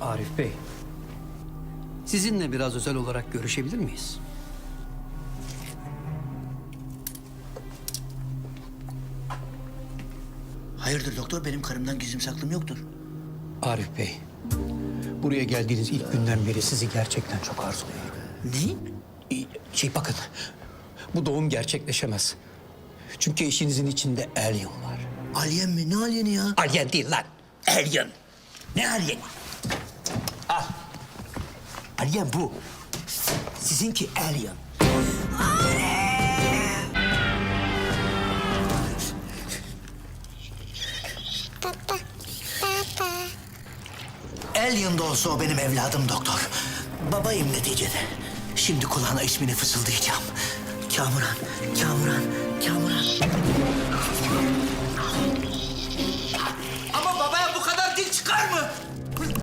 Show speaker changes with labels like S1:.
S1: Arif Bey, sizinle biraz özel olarak görüşebilir miyiz?
S2: Hayırdır doktor benim karımdan gizlim saklım yoktur.
S1: Arif Bey, buraya geldiğiniz ilk günden beri sizi gerçekten çok arzuluyorum.
S2: Ne?
S1: Şey bakın, bu doğum gerçekleşemez. Çünkü eşinizin içinde alien var.
S2: Alien mi? Ne alieni ya?
S1: Alien değil lan, alien.
S2: Ne alien? Al. Alien bu. Sizinki alien. Alien de olsa o benim evladım doktor. Babayım neticede. Şimdi kulağına ismini fısıldayacağım. Kamuran, Kamuran, Kamuran.